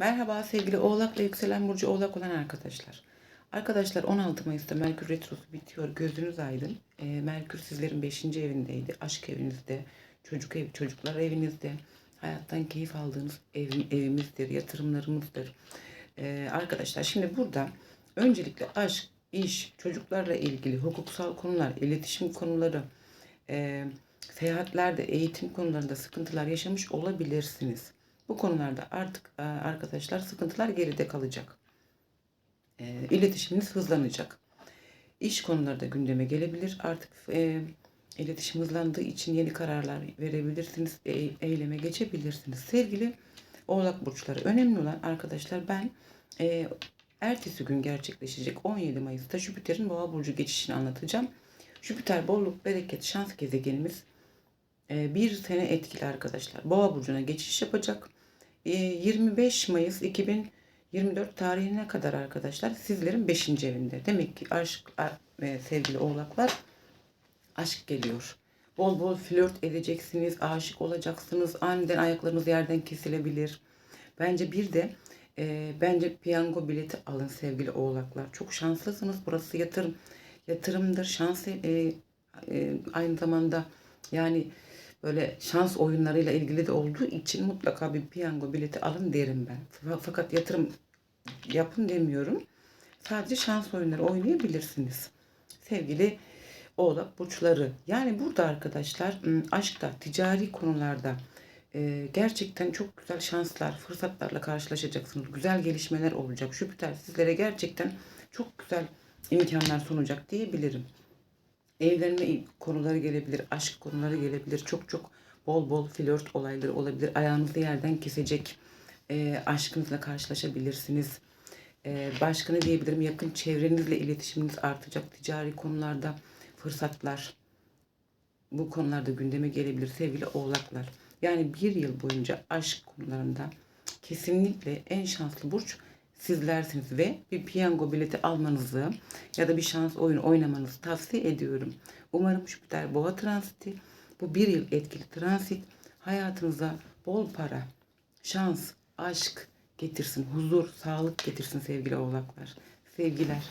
Merhaba sevgili Oğlak ve Yükselen Burcu Oğlak olan arkadaşlar. Arkadaşlar 16 Mayıs'ta Merkür Retrosu bitiyor. Gözünüz aydın. Ee, Merkür sizlerin 5. evindeydi. Aşk evinizde, çocuk ev, çocuklar evinizde. Hayattan keyif aldığınız ev, evimizdir, yatırımlarımızdır. Ee, arkadaşlar şimdi burada öncelikle aşk, iş, çocuklarla ilgili hukuksal konular, iletişim konuları, e, seyahatlerde, eğitim konularında sıkıntılar yaşamış olabilirsiniz. Bu konularda artık e, arkadaşlar sıkıntılar geride kalacak. E, iletişiminiz hızlanacak. İş konuları da gündeme gelebilir. Artık e, iletişim hızlandığı için yeni kararlar verebilirsiniz. E, eyleme geçebilirsiniz. Sevgili Oğlak burçları önemli olan arkadaşlar ben ertesi gün gerçekleşecek 17 Mayıs'ta Jüpiter'in Boğa burcu geçişini anlatacağım. Jüpiter bolluk, bereket, şans gezegenimiz bir sene etkili arkadaşlar. Boğa burcuna geçiş yapacak. E, 25 Mayıs 2024 tarihine kadar arkadaşlar sizlerin 5. evinde. Demek ki aşk ve sevgili oğlaklar aşk geliyor. Bol bol flört edeceksiniz, aşık olacaksınız. Aniden ayaklarınız yerden kesilebilir. Bence bir de e, bence piyango bileti alın sevgili oğlaklar. Çok şanslısınız. Burası yatırım yatırımdır. Şans e, e, aynı zamanda yani böyle şans oyunlarıyla ilgili de olduğu için mutlaka bir piyango bileti alın derim ben. Fa- Fakat yatırım yapın demiyorum. Sadece şans oyunları oynayabilirsiniz. Sevgili Oğlak burçları. Yani burada arkadaşlar ım, aşkta, ticari konularda gerçekten çok güzel şanslar, fırsatlarla karşılaşacaksınız. Güzel gelişmeler olacak. Jüpiter sizlere gerçekten çok güzel imkanlar sunacak diyebilirim. Evlenme konuları gelebilir, aşk konuları gelebilir. Çok çok bol bol flört olayları olabilir. Ayağınızı yerden kesecek e, aşkınızla karşılaşabilirsiniz. E, başka ne diyebilirim? Yakın çevrenizle iletişiminiz artacak. Ticari konularda fırsatlar bu konularda gündeme gelebilir sevgili oğlaklar. Yani bir yıl boyunca aşk konularında kesinlikle en şanslı burç sizlersiniz ve bir piyango bileti almanızı ya da bir şans oyunu oynamanızı tavsiye ediyorum. Umarım Jüpiter boğa transiti bu bir yıl etkili transit hayatınıza bol para, şans, aşk getirsin, huzur, sağlık getirsin sevgili oğlaklar. Sevgiler.